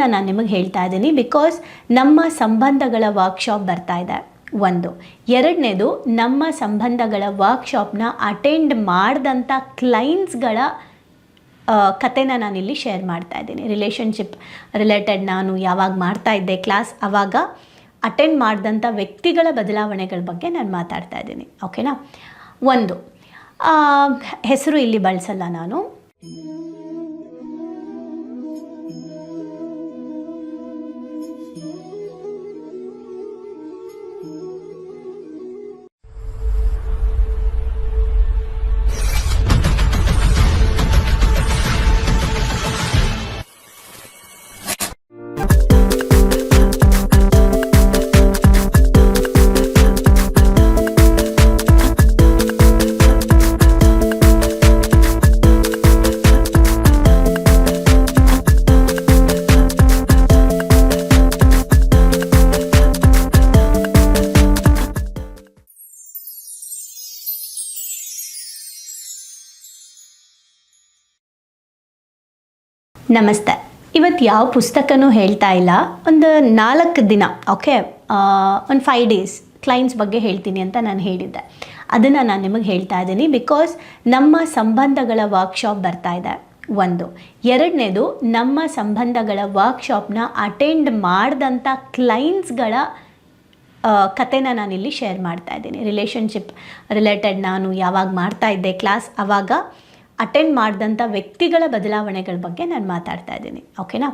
ನಾನು ನಿಮಗೆ ಹೇಳ್ತಾ ಇದ್ದೀನಿ. ಬಿಕಾಸ್ ನಮ್ಮ ಸಂಬಂಧಗಳ ವರ್ಕ್ಶಾಪ್ ಬರ್ತಾ ಇದೆ. ಒಂದು. ಎರಡನೇದು, ನಮ್ಮ ಸಂಬಂಧಗಳ ವರ್ಕ್ಶಾಪ್ನ ಅಟೆಂಡ್ ಮಾಡಿದಂಥ ಕ್ಲೈಂಟ್ಸ್ಗಳ ಕತೆನ ನಾನಿಲ್ಲಿ ಶೇರ್ ಮಾಡ್ತಾ ಇದ್ದೀನಿ. ರಿಲೇಷನ್ಶಿಪ್ ರಿಲೇಟೆಡ್ ನಾನು ಯಾವಾಗ ಮಾಡ್ತಾ ಇದ್ದೆ ಕ್ಲಾಸ್ ಆವಾಗ ಅಟೆಂಡ್ ಮಾಡಿದಂಥ ವ್ಯಕ್ತಿಗಳ ಬದಲಾವಣೆಗಳ ಬಗ್ಗೆ ನಾನು ಮಾತಾಡ್ತಾ ಇದ್ದೀನಿ. ಓಕೆನಾ ಒಂದು. ಹೆಸರು ಇಲ್ಲಿ ಬಳಸಲ್ಲ ನಾನು. ನಮಸ್ತೆ. ಇವತ್ತು ಯಾವ ಪುಸ್ತಕನೂ ಹೇಳ್ತಾ ಇಲ್ಲ. ಒಂದು ನಾಲ್ಕು ದಿನ, ಓಕೆ ಒಂದು ಫೈವ್ ಡೇಸ್ ಕ್ಲೈಂಟ್ಸ್ ಬಗ್ಗೆ ಹೇಳ್ತೀನಿ ಅಂತ ನಾನು ಹೇಳಿದ್ದೆ. ಅದನ್ನು ನಾನು ನಿಮಗೆ ಹೇಳ್ತಾ ಇದ್ದೀನಿ ಬಿಕಾಸ್ ನಮ್ಮ ಸಂಬಂಧಗಳ ವರ್ಕ್ಶಾಪ್ ಬರ್ತಾ ಇದೆ. ಒಂದು. ಎರಡನೇದು, ನಮ್ಮ ಸಂಬಂಧಗಳ ವರ್ಕ್ಶಾಪ್ನ ಅಟೆಂಡ್ ಮಾಡಿದಂಥ ಕ್ಲೈಂಟ್ಸ್ಗಳ ಕಥೆನ ನಾನಿಲ್ಲಿ ಶೇರ್ ಮಾಡ್ತಾ ಇದ್ದೀನಿ. ರಿಲೇಷನ್ಶಿಪ್ ರಿಲೇಟೆಡ್ ನಾನು ಯಾವಾಗ ಮಾಡ್ತಾ ಇದ್ದೆ ಕ್ಲಾಸ್ ಆವಾಗ ಅಟೆಂಡ್ ಮಾಡಿದಂಥ ವ್ಯಕ್ತಿಗಳ ಬದಲಾವಣೆಗಳ ಬಗ್ಗೆ ನಾನು ಮಾತಾಡ್ತಾ ಇದ್ದೀನಿ. ಓಕೆನಾ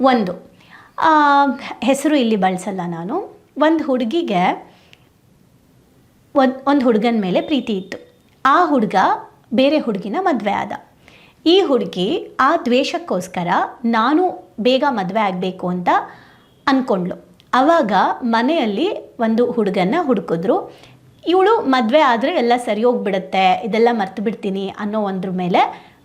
ಒಂದು ಹೆಸರು ಇಲ್ಲಿ ಬಳಸಲ್ಲ ನಾನು. ಒಂದು ಹುಡುಗಿಗೆ ಒಂದು ಒಂದು ಹುಡುಗನ ಮೇಲೆ ಪ್ರೀತಿ ಇತ್ತು. ಆ ಹುಡುಗ ಬೇರೆ ಹುಡುಗಿನ ಮದುವೆ ಆದ. ಈ ಹುಡುಗಿ ಆ ದ್ವೇಷಕ್ಕೋಸ್ಕರ ನಾನು ಬೇಗ ಮದುವೆ ಆಗಬೇಕು ಅಂತ ಅಂದ್ಕೊಂಡ್ಳು ಆವಾಗ ಮನೆಯಲ್ಲಿ ಒಂದು ಹುಡುಗನ್ನ ಹುಡುಕಿದ್ರು. ಇವಳು ಮದುವೆ ಆದರೆ ಎಲ್ಲ ಸರಿ ಹೋಗ್ಬಿಡುತ್ತೆ, ಇದೆಲ್ಲ ಮರ್ತು ಬಿಡ್ತೀನಿ ಅನ್ನೋ ಒಂದ್ರ ಮೇಲೆ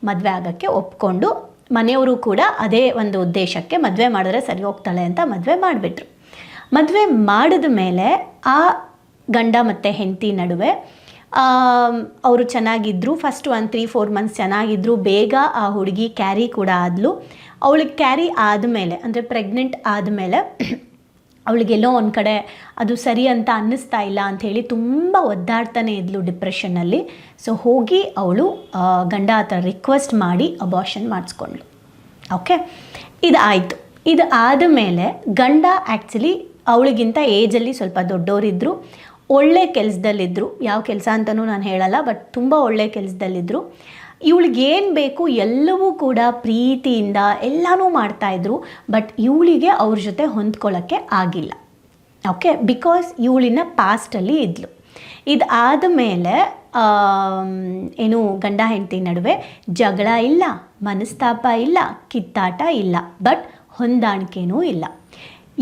ಮದುವೆ ಆಗೋಕ್ಕೆ ಒಪ್ಕೊಂಡು ಮನೆಯವರು ಕೂಡ ಅದೇ ಒಂದು ಉದ್ದೇಶಕ್ಕೆ ಮದುವೆ ಮಾಡಿದ್ರೆ ಸರಿ ಹೋಗ್ತಾಳೆ ಅಂತ ಮದುವೆ ಮಾಡಿಬಿಟ್ರು. ಮದುವೆ ಮಾಡಿದ ಮೇಲೆ ಆ ಗಂಡ ಮತ್ತು ಹೆಂಡತಿ ನಡುವೆ ಅವರು ಚೆನ್ನಾಗಿದ್ದರು ಫಸ್ಟ್ ಒಂದು ತ್ರೀ ಫೋರ್ ಮಂತ್ಸ್ ಚೆನ್ನಾಗಿದ್ದರು ಬೇಗ ಆ ಹುಡುಗಿ ಕ್ಯಾರಿ ಕೂಡ ಆದಲು. ಅವಳಿಗೆ ಕ್ಯಾರಿ ಆದಮೇಲೆ, ಅಂದರೆ ಪ್ರೆಗ್ನೆಂಟ್ ಆದಮೇಲೆ ಅವಳಿಗೆಲ್ಲೋ ಒಂದು ಕಡೆ ಅದು ಸರಿ ಅಂತ ಅನ್ನಿಸ್ತಾ ಇಲ್ಲ ಅಂಥೇಳಿ ತುಂಬ ಒದ್ದಾಡ್ತಾನೆ ಇದ್ಲು ಡಿಪ್ರೆಷನ್ನಲ್ಲಿ ಸೊ ಹೋಗಿ ಅವಳು ಗಂಡ ಹತ್ರ ರಿಕ್ವೆಸ್ಟ್ ಮಾಡಿ ಅಬಾಷನ್ ಮಾಡಿಸ್ಕೊಂಡ್ಳು. ಓಕೆ ಇದು ಆಯಿತು ಇದು ಆದ ಮೇಲೆ ಗಂಡ ಆ್ಯಕ್ಚುಲಿ ಅವಳಿಗಿಂತ ಏಜಲ್ಲಿ ಸ್ವಲ್ಪ ದೊಡ್ಡವರಿದ್ದರು ಒಳ್ಳೆ ಕೆಲಸದಲ್ಲಿದ್ದರು ಯಾವ ಕೆಲಸ ಅಂತಲೂ ನಾನು ಹೇಳಲ್ಲ ಬಟ್ ತುಂಬ ಒಳ್ಳೆ ಕೆಲಸದಲ್ಲಿದ್ದರು ಇವಳಿಗೇನು ಬೇಕು ಎಲ್ಲವೂ ಕೂಡ ಪ್ರೀತಿಯಿಂದ ಎಲ್ಲನೂ ಮಾಡ್ತಾಯಿದ್ರು ಬಟ್ ಇವಳಿಗೆ ಅವ್ರ ಜೊತೆ ಹೊಂದ್ಕೊಳ್ಳೋಕ್ಕೆ ಆಗಿಲ್ಲ. ಓಕೆ ಬಿಕಾಸ್ ಇವಳಿನ ಪಾಸ್ಟಲ್ಲಿ ಇದ್ಲು. ಇದು ಆದಮೇಲೆ ಏನು ಗಂಡ ಹೆಂಡತಿ ನಡುವೆ ಜಗಳ ಇಲ್ಲ, ಮನಸ್ತಾಪ ಇಲ್ಲ, ಕಿತ್ತಾಟ ಇಲ್ಲ ಬಟ್ ಹೊಂದಾಣಿಕೆನೂ ಇಲ್ಲ.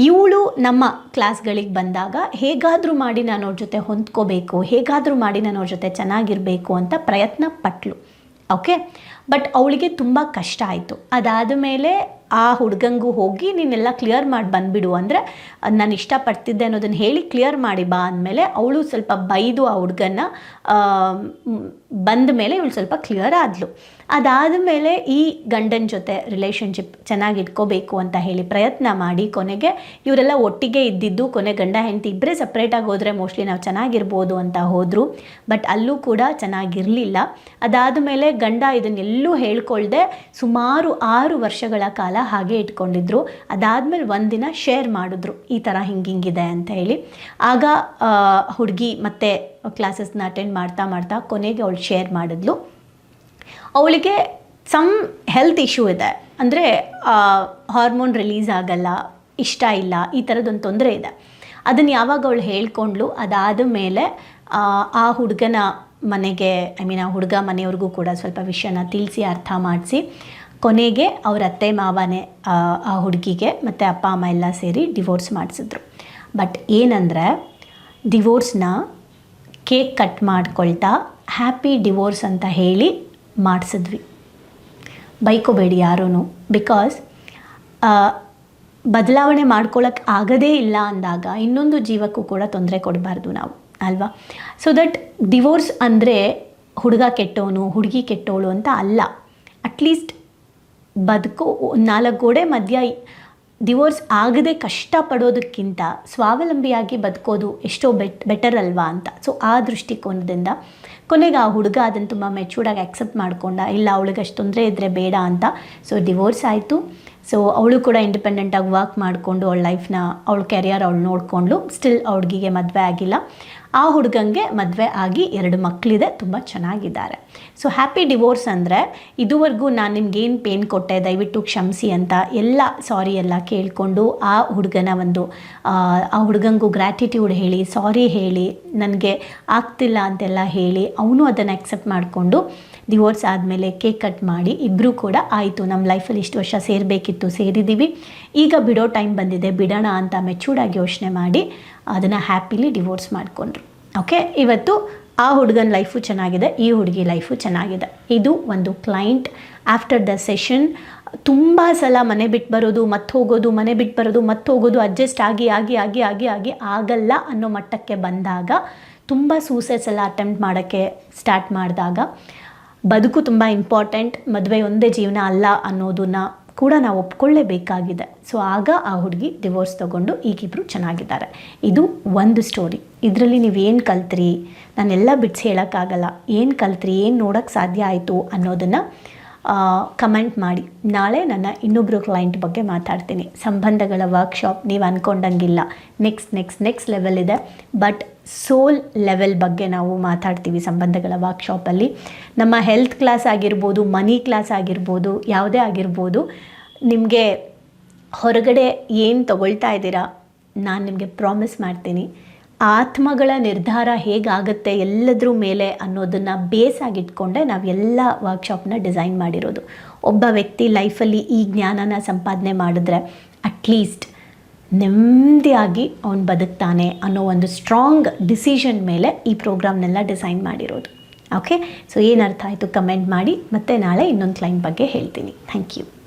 ಇವಳು ನಮ್ಮ ಕ್ಲಾಸ್ಗಳಿಗೆ ಬಂದಾಗ ಹೇಗಾದರೂ ಮಾಡಿ ನಾನು ಅವ್ರ ಜೊತೆ ಹೊಂದ್ಕೋಬೇಕು, ಹೇಗಾದರೂ ಮಾಡಿ ನಾನು ಅವ್ರ ಜೊತೆ ಚೆನ್ನಾಗಿರಬೇಕು ಅಂತ ಪ್ರಯತ್ನ ಪಟ್ಲು. ಓಕೆ ಬಟ್ ಅವಳಿಗೆ ತುಂಬ ಕಷ್ಟ ಆಯಿತು. ಅದಾದ ಮೇಲೆ ಆ ಹುಡುಗಂಗೂ ಹೋಗಿ ನೀನೆಲ್ಲ ಕ್ಲಿಯರ್ ಮಾಡಿ ಬಂದುಬಿಡು. ಅಂದರೆ ನಾನು ಇಷ್ಟಪಡ್ತಿದ್ದೆ ಅನ್ನೋದನ್ನು ಹೇಳಿ ಕ್ಲಿಯರ್ ಮಾಡಿ ಬಾ ಅಂದಮೇಲೆ ಅವಳು ಸ್ವಲ್ಪ ಬೈದು ಆ ಹುಡುಗನ ಬಂದ ಮೇಲೆ ಇವಳು ಸ್ವಲ್ಪ ಕ್ಲಿಯರ್ ಆದಳು ಅದಾದ ಮೇಲೆ ಈ ಗಂಡನ ಜೊತೆ ರಿಲೇಷನ್ಶಿಪ್ ಚೆನ್ನಾಗಿ ಇಟ್ಕೋಬೇಕು ಅಂತ ಹೇಳಿ ಪ್ರಯತ್ನ ಮಾಡಿ ಕೊನೆಗೆ ಇವರೆಲ್ಲ ಒಟ್ಟಿಗೆ ಇದ್ದಿದ್ದು, ಕೊನೆ ಗಂಡ ಹೆಂಡತಿ ಇಬ್ಬರೇ ಸಪ್ರೇಟಾಗಿ ಹೋದರೆ ಮೋಸ್ಟ್ಲಿ ನಾವು ಚೆನ್ನಾಗಿರ್ಬೋದು ಅಂತ ಹೋದರು. ಬಟ್ ಅಲ್ಲೂ ಕೂಡ ಚೆನ್ನಾಗಿರಲಿಲ್ಲ. ಅದಾದ ಮೇಲೆ ಗಂಡ ಇದನ್ನೆಲ್ಲೂ ಹೇಳ್ಕೊಳ್ದೆ ಸುಮಾರು ಆರು ವರ್ಷಗಳ ಕಾಲ ಹಾಗೆ ಇಟ್ಕೊಂಡಿದ್ರು. ಅದಾದ್ಮೇಲೆ ಒಂದಿನ ಶೇರ್ ಮಾಡಿದ್ರು. ಈ ಥರ ಹಿಂಗಿಂಗಿದೆ ಅಂತ ಹೇಳಿ. ಆಗ ಹುಡುಗಿ ಮತ್ತೆ ಕ್ಲಾಸಸ್ನ ಅಟೆಂಡ್ ಮಾಡ್ತಾ ಮಾಡ್ತಾ ಕೊನೆಗೆ ಅವಳು ಶೇರ್ ಮಾಡಿದ್ಲು. ಅವಳಿಗೆ ಸಮ್ ಹೆಲ್ತ್ ಇಶ್ಯೂ ಇದೆ. ಅಂದರೆ ಹಾರ್ಮೋನ್ ರಿಲೀಸ್ ಆಗಲ್ಲ, ಇಷ್ಟ ಇಲ್ಲ, ಈ ಥರದ್ದೊಂದು ತೊಂದರೆ ಇದೆ. ಅದನ್ನು ಯಾವಾಗ ಅವಳು ಹೇಳ್ಕೊಂಡ್ಲು ಅದಾದ ಮೇಲೆ, ಆ ಹುಡುಗನ ಮನೆಗೆ ಐ ಮೀನ್ ಆ ಹುಡುಗ ಮನೆಯವ್ರಿಗೂ ಕೂಡ ಸ್ವಲ್ಪ ವಿಷಯನ ತಿಳಿಸಿ, ಅರ್ಥ ಮಾಡಿಸಿ ಕೊನೆಗೆ ಅವ್ರ ಅತ್ತೆ ಮಾವನೇ ಆ, ಹುಡುಗಿಗೆ ಮತ್ತು ಅಪ್ಪ ಅಮ್ಮ ಎಲ್ಲ ಸೇರಿ ಡಿವೋರ್ಸ್ ಮಾಡಿಸಿದ್ರು. ಬಟ್ ಏನಂದರೆ ಡಿವೋರ್ಸ್ನ ಕೇಕ್ ಕಟ್ ಮಾಡ್ಕೊಳ್ತಾ ಹ್ಯಾಪಿ ಡಿವೋರ್ಸ್ ಅಂತ ಹೇಳಿ ಮಾಡಿಸಿದ್ವಿ. ಬೈಕೋಬೇಡಿ ಯಾರೂ ಬಿಕಾಸ್ ಬದಲಾವಣೆ ಮಾಡ್ಕೊಳ್ಳೋಕೆ ಆಗದೇ ಇಲ್ಲ ಅಂದಾಗ ಇನ್ನೊಂದು ಜೀವಕ್ಕೂ ಕೂಡ ತೊಂದರೆ ಕೊಡಬಾರ್ದು ನಾವು ಅಲ್ವಾ? ಸೊ ದಟ್ ಡಿವೋರ್ಸ್ ಅಂದರೆ ಹುಡುಗ ಕೆಟ್ಟವನು ಹುಡುಗಿ ಕೆಟ್ಟವಳು ಅಂತ ಅಲ್ಲ. ಅಟ್ಲೀಸ್ಟ್ ಬದುಕು ನಾಲ್ಕು ಗೋಡೆ ಮಧ್ಯ ಡಿವೋರ್ಸ್ ಆಗದೆ ಕಷ್ಟಪಡೋದಕ್ಕಿಂತ ಸ್ವಾವಲಂಬಿಯಾಗಿ ಬದುಕೋದು ಎಷ್ಟೋ ಬೆಟ್ ಬೆಟರ್ ಅಲ್ವಾ ಅಂತ. ಸೊ ಆ ದೃಷ್ಟಿಕೋನದಿಂದ ಕೊನೆಗೆ ಆ ಹುಡುಗ ಅದನ್ನು ತುಂಬ ಮೆಚೂರ್ಡಾಗಿ ಆಕ್ಸೆಪ್ಟ್ ಮಾಡ್ಕೊಂಡ, ಇಲ್ಲ ಅವಳಿಗೆ ಅಷ್ಟು ತೊಂದರೆ ಇದ್ದರೆ ಬೇಡ ಅಂತ. ಸೊ ಡಿವೋರ್ಸ್ ಆಯಿತು. ಸೊ ಅವಳು ಕೂಡ ಇಂಡಿಪೆಂಡೆಂಟಾಗಿ ವರ್ಕ್ ಮಾಡಿಕೊಂಡು ಅವಳ ಲೈಫ್ನ ಅವಳ ಕೆರಿಯರ್ ಅವಳು ನೋಡಿಕೊಂಡು ಸ್ಟಿಲ್ ಅವಳಿಗೆ ಮದುವೆ ಆಗಿಲ್ಲ. ಆ ಹುಡುಗಂಗೆ ಮದುವೆ ಆಗಿ ಎರಡು ಮಕ್ಕಳಿದೆ ತುಂಬ ಚೆನ್ನಾಗಿದ್ದಾರೆ. ಸೊ ಹ್ಯಾಪಿ ಡಿವೋರ್ಸ್ ಅಂದರೆ ಇದುವರೆಗೂ ನಾನು ನಿಮ್ಗೇನು ಪೇನ್ ಕೊಟ್ಟೆ? ದಯವಿಟ್ಟು ಕ್ಷಮಿಸಿ ಅಂತ ಎಲ್ಲ ಸಾರಿ ಎಲ್ಲ ಕೇಳಿಕೊಂಡು ಆ ಹುಡುಗನ ಒಂದು ಆ, ಹುಡುಗಂಗೂ ಗ್ರ್ಯಾಟಿಟ್ಯೂಡ್ ಹೇಳಿ ಸಾರಿ ಹೇಳಿ ನನಗೆ ಆಗ್ತಿಲ್ಲ ಅಂತೆಲ್ಲ ಹೇಳಿ ಅವನು ಅದನ್ನು ಅಕ್ಸೆಪ್ಟ್ ಮಾಡಿಕೊಂಡು ಡಿವೋರ್ಸ್ ಆದಮೇಲೆ ಕೇಕ್ ಕಟ್ ಮಾಡಿ ಇಬ್ಬರೂ ಕೂಡ ಆಯಿತು. ನಮ್ಮ ಲೈಫಲ್ಲಿ ಇಷ್ಟು ವರ್ಷ ಸೇರಬೇಕಿತ್ತು ಸೇರಿದ್ದೀವಿ ಈಗ ಬಿಡೋ ಟೈಮ್ ಬಂದಿದೆ ಬಿಡೋಣ ಅಂತ ಮೆಚೂರ್ಡಾಗಿ ಯೋಚನೆ ಮಾಡಿ ಅದನ್ನು ಹ್ಯಾಪಿಲಿ ಡಿವೋರ್ಸ್ ಮಾಡಿಕೊಂಡ್ರು. ಓಕೆ ಇವತ್ತು ಆ ಹುಡುಗನ ಲೈಫು ಚೆನ್ನಾಗಿದೆ, ಈ ಹುಡುಗಿ ಲೈಫು ಚೆನ್ನಾಗಿದೆ. ಇದು ಒಂದು ಕ್ಲೈಂಟ್ ಆಫ್ಟರ್ ದ ಸೆಷನ್ ತುಂಬ ಸಲ ಮನೆ ಬಿಟ್ಟು ಬರೋದು ಮತ್ತೆ ಹೋಗೋದು, ಮನೆ ಬಿಟ್ಟು ಬರೋದು ಮತ್ತೆ ಹೋಗೋದು ಅಡ್ಜಸ್ಟ್ ಆಗಿ ಆಗಿ ಆಗಿ ಆಗಿ ಆಗಿ ಆಗಲ್ಲ ಅನ್ನೋ ಮಟ್ಟಕ್ಕೆ ಬಂದಾಗ, ತುಂಬ ಸೂಸೈಡ್ಸ್ ಎಲ್ಲ ಅಟೆಂಪ್ಟ್ ಮಾಡೋಕ್ಕೆ ಸ್ಟಾರ್ಟ್ ಮಾಡಿದಾಗ, ಬದುಕು ತುಂಬ ಇಂಪಾರ್ಟೆಂಟ್ ಮದುವೆ ಒಂದೇ ಜೀವನ ಅಲ್ಲ ಅನ್ನೋದನ್ನ ಕೂಡ ನಾವು ಒಪ್ಕೊಳ್ಳೇಬೇಕಾಗಿದೆ. ಸೊ ಆಗ ಆ ಹುಡುಗಿ ಡಿವೋರ್ಸ್ ತೊಗೊಂಡು ಈಗಿಬ್ರು ಚೆನ್ನಾಗಿದ್ದಾರೆ. ಇದು ಒಂದು ಸ್ಟೋರಿ ಇದರಲ್ಲಿ ನೀವು ಏನು ಕಲ್ತ್ರಿ? ನಾನೆಲ್ಲ ಬಿಡಿಸಿ ಹೇಳೋಕ್ಕಾಗಲ್ಲ. ಏನು ಕಲ್ತ್ರಿ? ಏನು ನೋಡೋಕ್ಕೆ ಸಾಧ್ಯ ಆಯಿತು ಅನ್ನೋದನ್ನು ಕಮೆಂಟ್ ಮಾಡಿ. ನಾಳೆ ನನ್ನ ಇನ್ನೊಬ್ಬರು ಕ್ಲೈಂಟ್ ಬಗ್ಗೆ ಮಾತಾಡ್ತೀನಿ. ಸಂಬಂಧಗಳ ವರ್ಕ್ಶಾಪ್ ನೀವು ಅಂದ್ಕೊಂಡಂಗಿಲ್ಲ ನೆಕ್ಸ್ಟ್ ನೆಕ್ಸ್ಟ್ ನೆಕ್ಸ್ಟ್ ಲೆವೆಲ್ ಇದೆ. ಬಟ್ ಸೋಲ್ ಲೆವೆಲ್ ಬಗ್ಗೆ ನಾವು ಮಾತಾಡ್ತೀವಿ ಸಂಬಂಧಗಳ ವರ್ಕ್ಶಾಪಲ್ಲಿ ನಮ್ಮ ಹೆಲ್ತ್ ಕ್ಲಾಸ್ ಆಗಿರ್ಬೋದು ಮನಿ ಕ್ಲಾಸ್ ಆಗಿರ್ಬೋದು, ಯಾವುದೇ ಆಗಿರ್ಬೋದು, ನಿಮಗೆ ಹೊರಗಡೆ ಏನು ತಗೊಳ್ತಾ ಇದ್ದೀರಾ, ನಾನು ನಿಮಗೆ ಪ್ರಾಮಿಸ್ ಮಾಡ್ತೀನಿ. ಆತ್ಮಗಳ ನಿರ್ಧಾರ ಹೇಗಾಗುತ್ತೆ ಎಲ್ಲದ್ರ ಮೇಲೆ ಅನ್ನೋದನ್ನು ಬೇಸ್ ಆಗಿಟ್ಕೊಂಡೆ ನಾವು ಎಲ್ಲ ವರ್ಕ್ಶಾಪ್ನ ಡಿಸೈನ್ ಮಾಡಿರೋದು. ಒಬ್ಬ ವ್ಯಕ್ತಿ ಲೈಫಲ್ಲಿ ಈ ಜ್ಞಾನನ ಸಂಪಾದನೆ ಮಾಡಿದ್ರೆ ಅಟ್ಲೀಸ್ಟ್ ನೆಮ್ಮದಿಯಾಗಿ ಅವನು ಬದುಕ್ತಾನೆ ಅನ್ನೋ ಒಂದು ಸ್ಟ್ರಾಂಗ್ ಡಿಸಿಷನ್ ಮೇಲೆ ಈ ಪ್ರೋಗ್ರಾಮ್ನೆಲ್ಲ ಡಿಸೈನ್ ಮಾಡಿರೋದು. ಓಕೆ ಸೊ ಏನು ಅರ್ಥ ಆಯಿತು? ಕಮೆಂಟ್ ಮಾಡಿ. ಮತ್ತೆ ನಾಳೆ ಇನ್ನೊಂದು ಕ್ಲೈಂಟ್ ಬಗ್ಗೆ ಹೇಳ್ತೀನಿ. Thank you